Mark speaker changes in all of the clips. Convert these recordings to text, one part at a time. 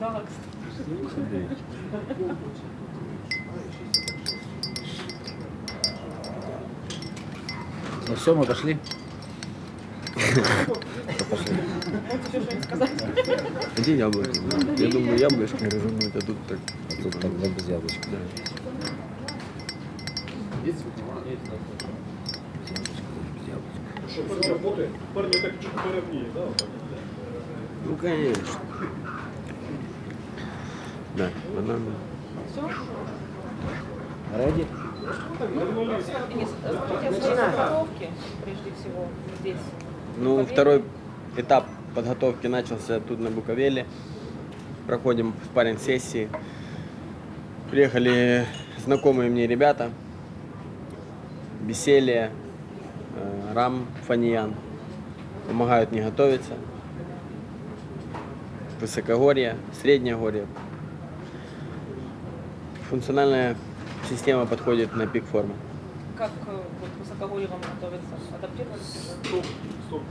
Speaker 1: Да, кстати.
Speaker 2: Ну все, мы пошли.
Speaker 1: Можете еще что-нибудь сказать?
Speaker 3: Где яблоки? Я думаю, яблочко развернуть, а тут так.
Speaker 2: А тут так да, без яблочка.
Speaker 3: Да. Ну, конечно. Бананы.
Speaker 1: Скажите о своей подготовке, прежде всего, здесь.
Speaker 3: Ну, второй этап подготовки начался тут на Буковеле. Проходим спарринг сессии. Приехали знакомые мне ребята. Беселия, э, Рам, Фаниян. Помогают мне готовиться. Высокогорье, Среднегорье. Функциональная система подходит на пик формы.
Speaker 1: Как э, вот высокогорье вам готовится? Адаптировались уже?
Speaker 4: Стоп, стоп, стоп.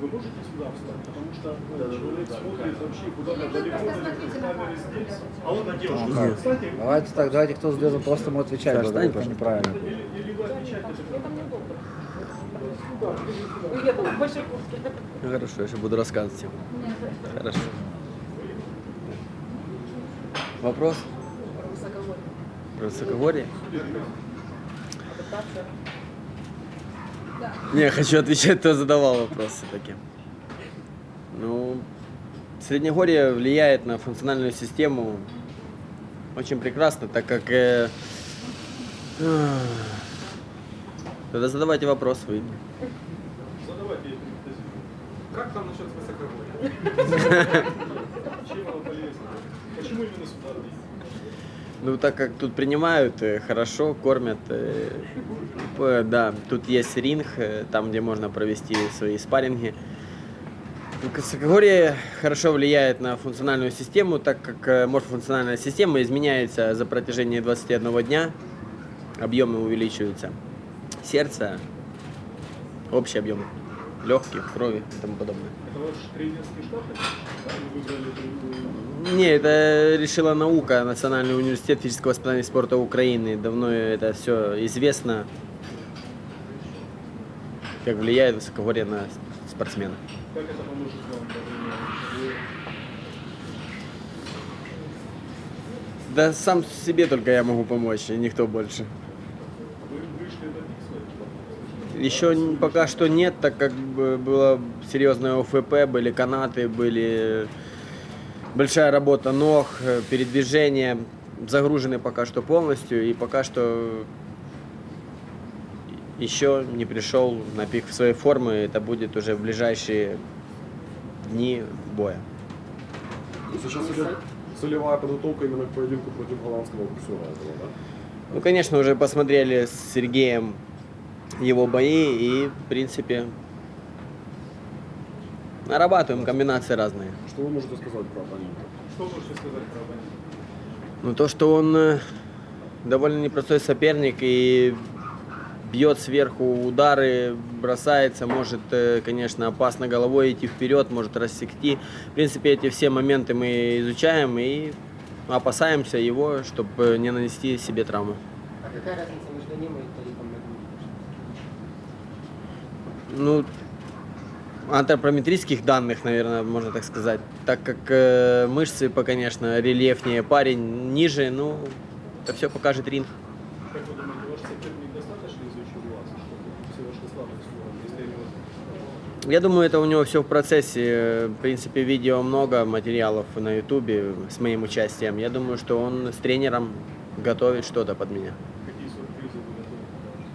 Speaker 4: Вы можете сюда встать? Потому что ну, человек смотрит вообще куда-то далеко, далеко, здесь. А вот на девушку.
Speaker 2: Ага.
Speaker 4: Кстати,
Speaker 2: Давайте так, давайте кто задает вопрос, тому отвечает,
Speaker 3: Саш,
Speaker 2: потому
Speaker 3: стань,
Speaker 2: что
Speaker 3: пожалуйста.
Speaker 2: неправильно.
Speaker 4: или, или вы отвечаете,
Speaker 1: куртке.
Speaker 3: Ну, Хорошо, я сейчас буду рассказывать всем. Хорошо. Вопрос
Speaker 1: высокогорье?
Speaker 3: Не, хочу отвечать, кто задавал вопрос все-таки. Ну, Среднегорье влияет на функциональную систему очень прекрасно, так как... э, ах, Тогда задавайте вопрос вы.
Speaker 4: задавайте. Как там насчет высокогорья? Чем оно полезно? Почему именно сюда?
Speaker 3: Ну, так как тут принимают, э, хорошо, кормят. э, Да, тут есть ринг, э, там, где можно провести свои спарринги. Ну, Высокогорье хорошо влияет на функциональную систему, так как морфофункциональная система изменяется за протяжении 21 дня, объемы увеличиваются. Сердце, общий объем легких, крови и тому подобное.
Speaker 4: Это ваш тренерский штаб? Вы
Speaker 3: Не, это решила наука, Национальный университет физического воспитания и спорта Украины. Давно это все известно, как влияет высокогорье на спортсмена.
Speaker 4: Как это поможет вам
Speaker 3: Да сам себе только я могу помочь, и никто больше.
Speaker 4: Вы вышли на пик?
Speaker 3: Еще пока что нет, так как бы было серьезное ОФП, были канаты, были большая работа ног, э, передвижение, загружены пока что полностью, и пока что еще не пришел на пик своей формы, это будет уже в ближайшие дни боя.
Speaker 5: Сейчас идет целевая подготовка именно к поединку против голландского боксера да?
Speaker 3: Ну, конечно, уже посмотрели с Сергеем его бои и, в принципе, нарабатываем комбинации разные.
Speaker 5: Что вы можете сказать про оппонента?
Speaker 4: Что можете сказать про оппонента?
Speaker 3: Ну, то, что он э, довольно непростой соперник и бьет сверху удары, бросается, может, э, конечно, опасно головой идти вперед, может рассекти. В принципе, эти все моменты мы изучаем и опасаемся его, чтобы не нанести себе травму.
Speaker 6: А какая разница
Speaker 3: Ну, антропометрических данных, наверное, можно так сказать. Так как э, мышцы, по, конечно, рельефнее, парень ниже, ну, это все покажет ринг.
Speaker 4: Как вы думаете, ваш соперник достаточно изучил вас, чтобы все ваши если они вот
Speaker 3: Я думаю, это у него все в процессе. В принципе, видео много, материалов на ютубе с моим участием. Я думаю, что он с тренером готовит что-то под меня.
Speaker 4: какие сюрпризы вы готовы покажете?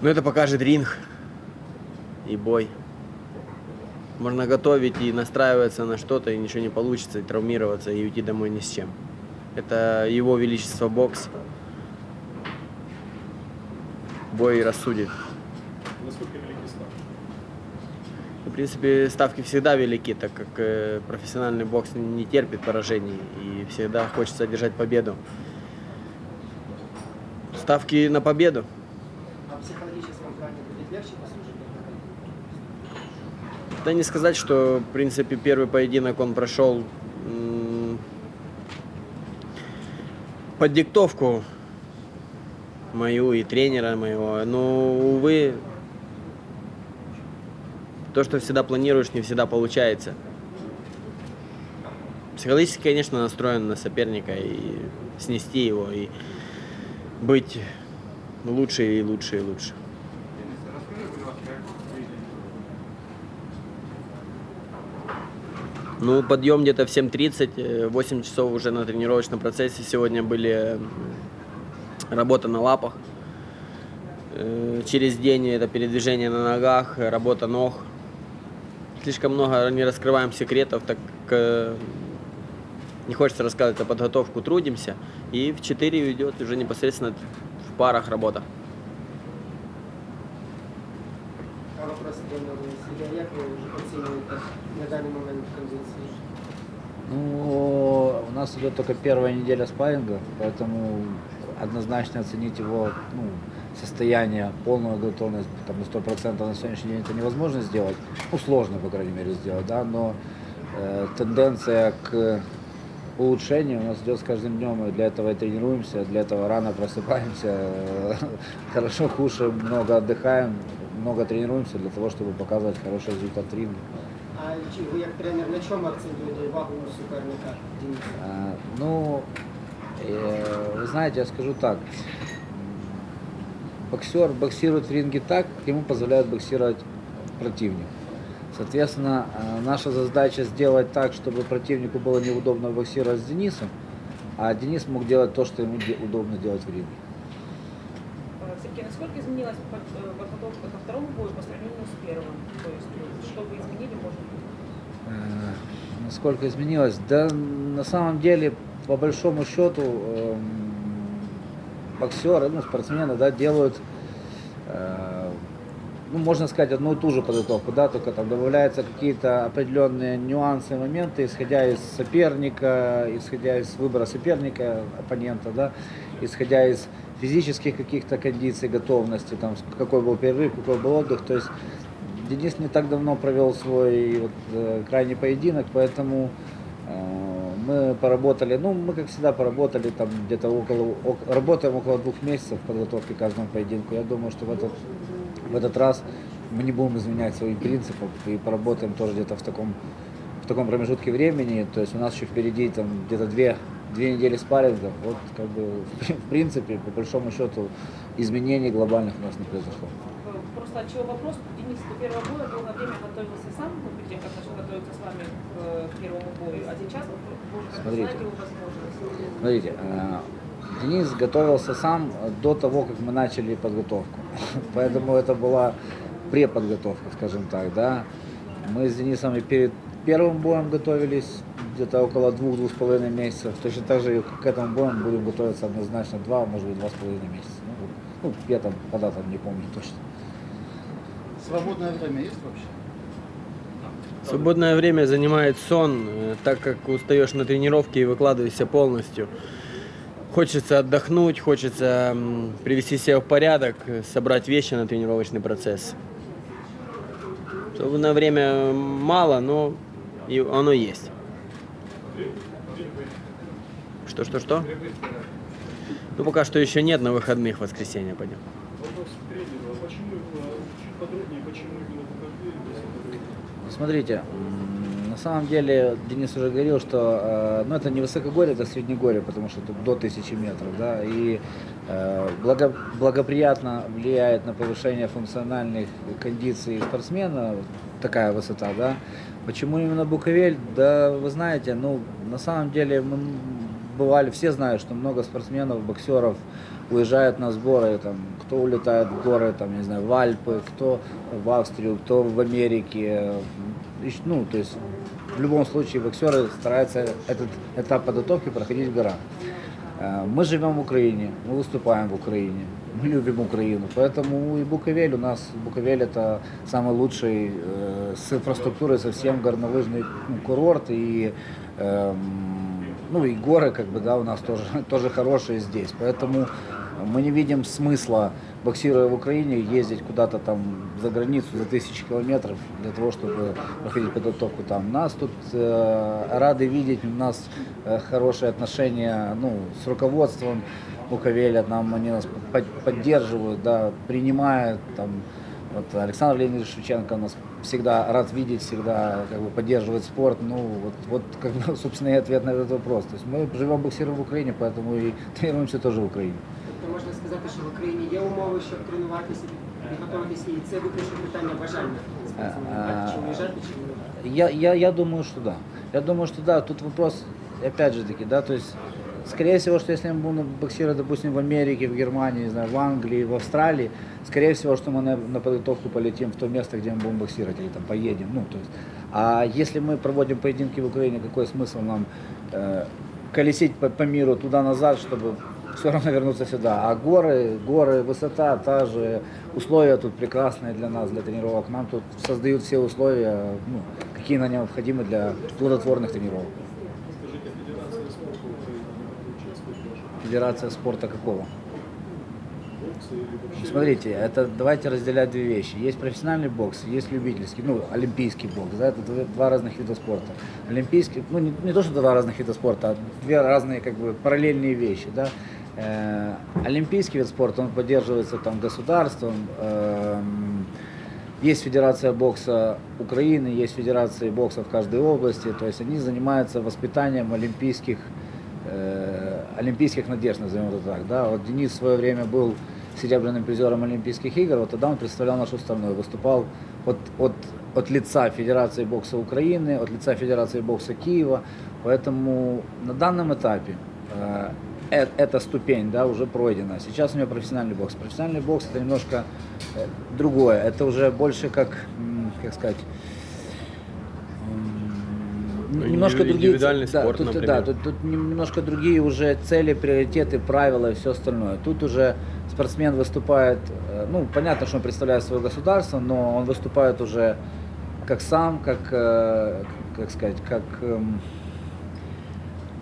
Speaker 3: Но это покажет ринг и бой. Можно готовить и настраиваться на что-то, и ничего не получится, и травмироваться, и уйти домой ни с чем. Это его величество бокс. Бой рассудит.
Speaker 4: Насколько велики ставки?
Speaker 3: В принципе, ставки всегда велики, так как э, профессиональный бокс не терпит поражений и всегда хочется одержать победу. Ставки на победу.
Speaker 6: А в психологическом плане будет легче послужить?
Speaker 3: Да не сказать, что, в принципе, первый поединок он прошел под диктовку мою и тренера моего. Но, увы, то, что всегда планируешь, не всегда получается. Психологически, конечно, настроен на соперника и снести его, и быть лучше и лучше и лучше. Ну, подъем где-то в 7.30, э, 8 часов уже на тренировочном процессе. Сегодня были работа на лапах. Э, Через день это передвижение на ногах, э, работа ног. Слишком много не раскрываем секретов, так э, не хочется рассказывать о подготовку, трудимся. И в 4 идет уже непосредственно в парах работа.
Speaker 6: А вопрос тренеру Сергія, як ви вже оцінюєте на даний момент кондиції?
Speaker 2: Ну, у нас идет только первая неделя спарринга, поэтому однозначно оценить его ну, состояние, полную готовность там, на 100% на сегодняшний день это невозможно сделать. Ну, сложно, по крайней мере, сделать, да, но э, тенденция к улучшению у нас идет с каждым днем, и для этого и тренируемся, для этого рано просыпаемся, э, хорошо кушаем, много отдыхаем, много тренируемся для того, чтобы показывать хороший результат ринге.
Speaker 6: А ви як тренер на чому акцентуєте увагу у суперника?
Speaker 2: А, Ну, э, вы знаете, я скажу так. Боксер боксирует в ринге так, как ему позволяет боксировать противник. Соответственно, э, наша задача сделать так, чтобы противнику было неудобно боксировать с Денисом, а Денис мог делать то, что ему удобно делать в ринге.
Speaker 1: Сергей, насколько изменилась э, подготовка ко второму бою по сравнению с первым? То есть, э, что вы изменили, может быть?
Speaker 2: Э, Насколько изменилось? Да, на самом деле, по большому счету, эм, боксеры, ну, спортсмены, да, делают, э, ну, можно сказать, одну и ту же подготовку, да, только там добавляются какие-то определенные нюансы, моменты, исходя из соперника, исходя из выбора соперника, оппонента, да, исходя из физических каких-то кондиций, готовности, там, какой был перерыв, какой был отдых, то есть Денис не так давно провел свой вот, э, крайний поединок, поэтому э, мы поработали, ну, мы, как всегда, поработали там где-то около, ок- работаем около двух месяцев в подготовке к каждому поединку. Я думаю, что в этот, в этот раз мы не будем изменять своим принципам и поработаем тоже где-то в таком, в таком промежутке времени. То есть у нас еще впереди там где-то две, две недели спарринга. Вот как бы в принципе, по большому счету, изменений глобальных у нас не произошло.
Speaker 1: Э, Просто от чего вопрос? Денис до первого боя долгое время готовился сам, ну, перед тем, как начал готовиться с вами к, э, первому бою, а сейчас вы уже
Speaker 2: Смотрите.
Speaker 1: его возможности.
Speaker 2: Смотрите, э, Денис готовился сам до того, как мы начали подготовку. Поэтому это была преподготовка, скажем так, да. Мы с Денисом и перед первым боем готовились где-то около двух-двух с половиной месяцев. Точно так же и к этому бою мы будем готовиться однозначно два, может быть, два с половиной месяца. Ну, ну, я там, когда там, не помню точно.
Speaker 7: Свободное время есть вообще?
Speaker 3: Свободное время занимает сон, э, так как устаешь на тренировке и выкладываешься полностью. Хочется отдохнуть, хочется привести себя в порядок, собрать вещи на тренировочный процесс. Свободное время мало, но и оно есть. Что, что, что? Ну, пока что еще нет, на выходных в воскресенье пойдем.
Speaker 4: А почему, именно- чуть подробнее, почему именно Бухгалтерия?
Speaker 2: Ну, Смотрите, самом деле Денис уже говорил, что э, ну, это не высокогорье, это среднегорье, потому что тут до тысячи метров, да, и э, благо- благоприятно влияет на повышение функциональных кондиций спортсмена такая высота, да. Почему именно Буковель? Да, вы знаете, ну, на самом деле мы бывали, все знают, что много спортсменов, боксеров уезжают на сборы, там, кто улетает в горы, там, не знаю, в Альпы, кто в Австрию, кто в Америке. Ну, то есть в любом случае боксеры стараются этот этап подготовки проходить в горах. Э, Мы живем в Украине, мы выступаем в Украине, мы любим Украину, поэтому и Буковель у нас, Буковель это самый лучший э, с инфраструктурой совсем горнолыжный ну, курорт и эм, ну и горы как бы да у нас тоже тоже хорошие здесь, поэтому мы не видим смысла боксируя в Украине, ездить куда-то там за границу за тысячи километров для того, чтобы проходить подготовку там. Нас тут э, рады видеть, у нас э, хорошие отношения ну, с руководством Буковеля, нам они нас под- поддерживают, да, принимают там. Вот Александр Леонидович Шевченко нас всегда рад видеть, всегда как бы поддерживает спорт. Ну вот, вот как бы, собственно, и ответ на этот вопрос. То есть мы живем боксируем в Украине, поэтому и тренируемся тоже в Украине
Speaker 6: Тобто можна сказати, що в Україні є умови, щоб тренуватися і готуватися, і це виключно питання бажання спортсмена, так? Чи виїжджати, чи не виїжджати.
Speaker 2: Я, я, я думаю, что да. Я думаю, что да. Тут вопрос, опять же таки, да, то есть, скорее всего, что если мы будем боксировать, допустим, в Америке, в Германии, не знаю, в Англии, в Австралии, скорее всего, что мы на, на подготовку полетим в то место, где мы будем боксировать, или там поедем, ну, то есть. А если мы проводим поединки в Украине, какой смысл нам э, колесить по, по миру туда-назад, чтобы все равно вернуться сюда. А горы, горы, высота, та же, условия тут прекрасные для нас, для тренировок. Нам тут создают все условия, ну, какие на необходимы для плодотворных тренировок.
Speaker 4: Скажите, Федерация спорта
Speaker 2: какого?
Speaker 4: вообще?
Speaker 2: Смотрите, это давайте разделять две вещи. Есть профессиональный бокс, есть любительский, ну, олимпийский бокс, да, это два- два разных вида спорта. Олимпийский, ну, не, не то, что два разных вида спорта, а две разные, как бы, параллельные вещи, да. Э, олимпийский вид спорта, он поддерживается там государством, эм, есть Федерация бокса Украины, есть Федерации бокса в каждой области, то есть они занимаются воспитанием олимпийских э, олимпийских надежд, назовем это так. Да? Вот Денис в свое время был серебряным призером Олимпийских игр, вот тогда он представлял нашу страну и выступал от, от, от лица Федерации бокса Украины, от лица Федерации бокса Киева. Поэтому на данном этапе э, эта ступень да, уже пройдена. Сейчас у него профессиональный бокс. Профессиональный бокс это немножко э, другое. Это уже больше как, как сказать,
Speaker 3: Ну,
Speaker 2: немножко другие да,
Speaker 3: спорт,
Speaker 2: тут,
Speaker 3: например.
Speaker 2: Да, тут, тут нем- немножко другие уже цели, приоритеты, правила и все остальное. Тут уже спортсмен выступает, э, ну, понятно, что он представляет свое государство, но он выступает уже как сам, как, э, как сказать, как, эм,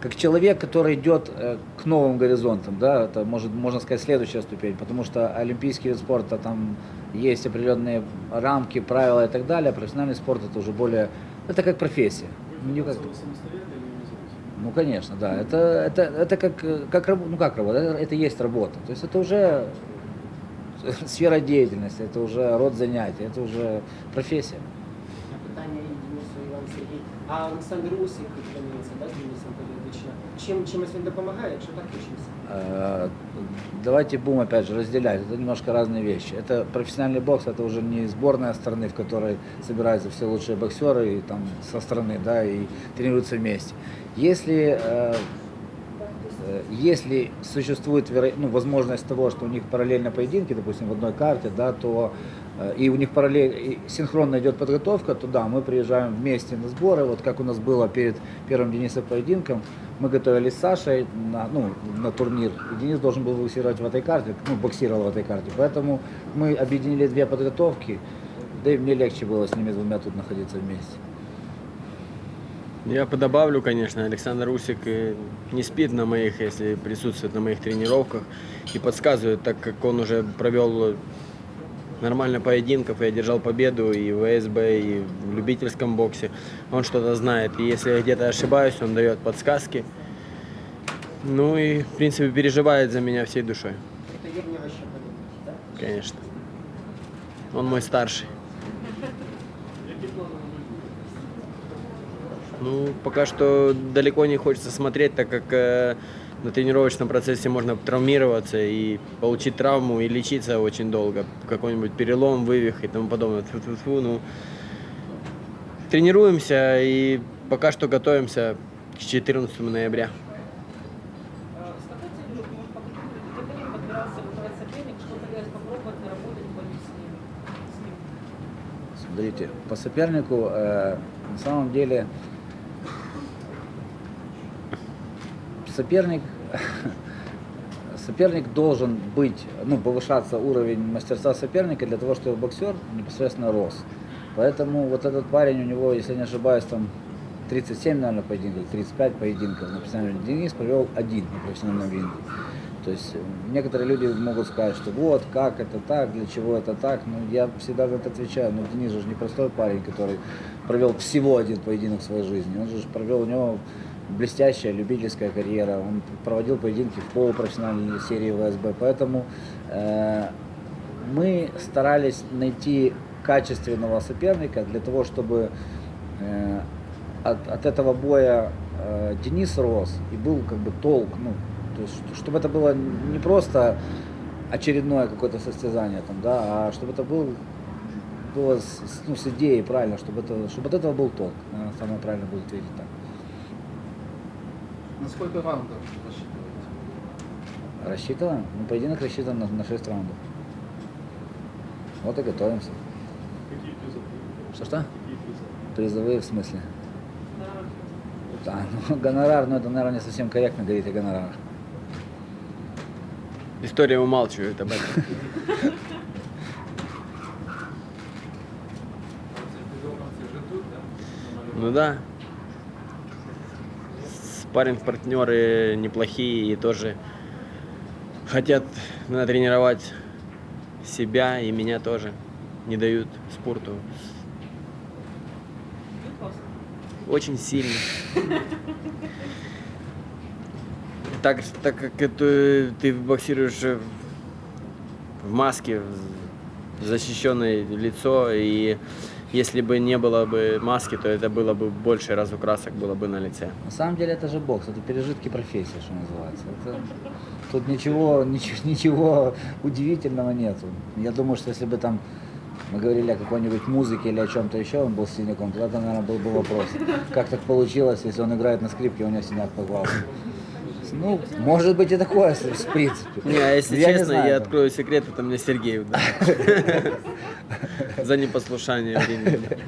Speaker 2: как человек, который идет э, к новым горизонтам, да, это может, можно сказать следующая ступень, потому что олимпийский вид спорта там есть определенные рамки, правила и так далее, а профессиональный спорт это уже более, это как профессия. Не как- ну, конечно, да. Это, это, это как, как, ну, как работа, это, есть работа. То есть это уже сфера деятельности, это уже род занятий, это уже профессия
Speaker 6: Питання і Денису, і вам, Сергій. А Олександр Усик тренується, да, з Денисом періодично. Чим, чимось він допомагає, якщо так, то чимось?
Speaker 2: Э, Давайте будем опять же разделять. Это немножко разные вещи. Это профессиональный бокс, это уже не сборная страны, в которой собираются все лучшие боксеры и там со страны, да, и тренируются вместе. Если э, Э, если существует ну, возможность того, что у них параллельно поединки, допустим, в одной карте, да, то э, и у них параллельно и синхронно идет подготовка, то да, мы приезжаем вместе на сборы. Вот как у нас было перед первым Денисом поединком, мы готовились с Сашей на, ну, на турнир. И Денис должен был боксировать в этой карте, ну, боксировал в этой карте. Поэтому мы объединили две подготовки, да и мне легче было с ними двумя тут находиться вместе.
Speaker 3: Я подобавлю, конечно, Александр Усик э, не спит на моих, если присутствует на моих тренировках и подсказывает, так как он уже провел нормально поединков и одержал победу и в ВСБ, и в любительском боксе. Он что-то знает. И если я где-то ошибаюсь, он дает подсказки. Ну и, в принципе, переживает за меня всей душой,
Speaker 6: так?
Speaker 3: конечно. Он мой старший. Ну, пока что далеко не хочется смотреть, так как э, на тренировочном процессе можно травмироваться и получить травму и лечиться очень долго. Какой-нибудь перелом, вывих и тому подобное. Тьфу-тьфу-тьфу, ну, тренируемся и пока что готовимся к 14 ноября.
Speaker 2: Смотрите, по сопернику э, на самом деле соперник соперник должен быть, ну, повышаться уровень мастерства соперника для того, чтобы боксер непосредственно рос. Поэтому вот этот парень, у него, если не ошибаюсь, там 37, наверное, поединков, 35 поединков на профессиональном. Денис провел один на профессиональном ринге. То есть э, некоторые люди могут сказать, что вот, как это так, для чего это так. Ну, я всегда на это отвечаю. Ну, Денис же не простой парень, который провел всего один поединок в своей жизни. Он же провел у него блестящая любительская карьера. Он проводил поединки в полупрофессиональной серии ВСБ. Поэтому э, мы старались найти качественного соперника для того, чтобы э, от, от этого боя э, Денис рос и был как бы толк, ну, то есть, чтобы это было не просто очередное какое-то состязание, там, да, а чтобы это был, было с, ну, с идеей правильно, чтобы, это, чтобы от этого был толк. Наверное, самое правильно будет ответить так.
Speaker 7: На сколько раундов рассчитываете?
Speaker 2: Рассчитываем? Ну, поединок рассчитан на, на 6 раундов. Вот и готовимся.
Speaker 4: Какие призы?
Speaker 2: Что-что?
Speaker 4: Какие призы?
Speaker 2: Призовые в смысле?
Speaker 1: Да.
Speaker 2: Да, ну, гонорар, ну это, наверное, не совсем корректно говорить о гонорарах.
Speaker 3: История умалчивает об этом. Ну да. Спаринг партнеры неплохие и тоже хотят натренировать себя и меня тоже. Не дают спорту. Очень сильно. Так, так как это, ты боксируешь в маске, защищенное лицо, и если бы не было бы маски, то это было бы больше разукрасок было бы на лице.
Speaker 2: На самом деле это же бокс, это пережитки профессии, что называется. Это- тут ничего, ничего, ничего удивительного нету. Я думаю, что если бы там мы говорили о какой-нибудь музыке или о чем-то еще, он был синяком, тогда, наверное, был бы вопрос, как так получилось, если он играет на скрипке, у него синяк по глазу. Ну, может быть и такое, в принципе.
Speaker 3: Не, а если
Speaker 2: Я не
Speaker 3: честно,
Speaker 2: знаю,
Speaker 3: я открою секрет, это мне Сергей. За непослушание времени.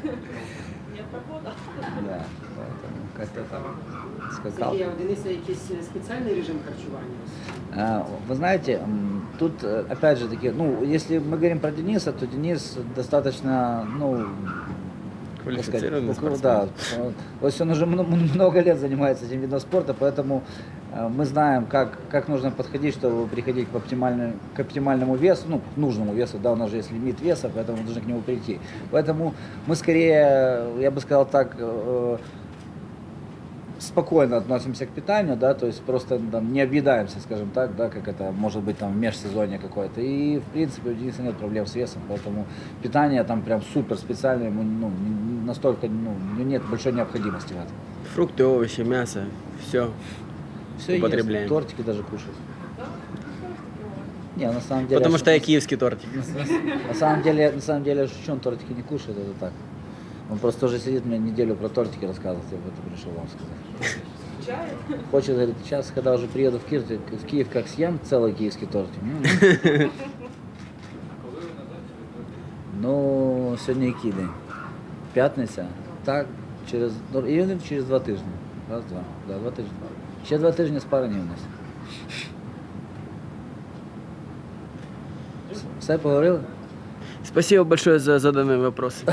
Speaker 2: Да, поэтому как-то так скакал.
Speaker 6: Сергій, а у Дениса якийсь е, спеціальний режим харчування?
Speaker 2: А, Вы знаете, тут э, опять же таки, ну, если мы говорим про Дениса, то Денис достаточно, ну, сказать,
Speaker 3: Квалифицированный спортсмен.
Speaker 2: Да, то есть он уже мно- много лет занимается этим видом спорта, поэтому э, мы знаем, как, как нужно подходить, чтобы приходить к, оптимальной- к оптимальному весу, ну, к нужному весу, да, у нас же есть лимит веса, поэтому мы должны к нему прийти. Поэтому мы скорее, я бы сказал так, э, спокойно относимся к питанию, да, то есть просто там, не объедаемся, скажем так, да, как это может быть там в межсезонье какое-то. И в принципе у Дениса нет проблем с весом, поэтому питание там прям супер специальное, ему ну, настолько ну, нет большой необходимости в этом.
Speaker 3: Фрукты, овощи, мясо, все.
Speaker 2: Все
Speaker 3: Употребляем.
Speaker 2: тортики даже
Speaker 1: вот.
Speaker 2: Не, на самом деле.
Speaker 3: Потому что я киевский тортик.
Speaker 2: На самом деле, на самом деле, я шучу, он тортики не кушает, это так. Он просто уже сидит мне неделю про тортики рассказывает, я об этом пришел вам сказать.
Speaker 1: Чай.
Speaker 2: Хочет, говорит, сейчас, когда уже приеду в Киев, в Киев как съем целый киевский тортик. М. Ну, сьогодні який день? П'ятниця. Так, через, ну, і він через два тижні. Раз, два. Да, два тижні. Ще два тижні спарені у нас. Все поговорили?
Speaker 3: Спасибо большое за заданные вопросы.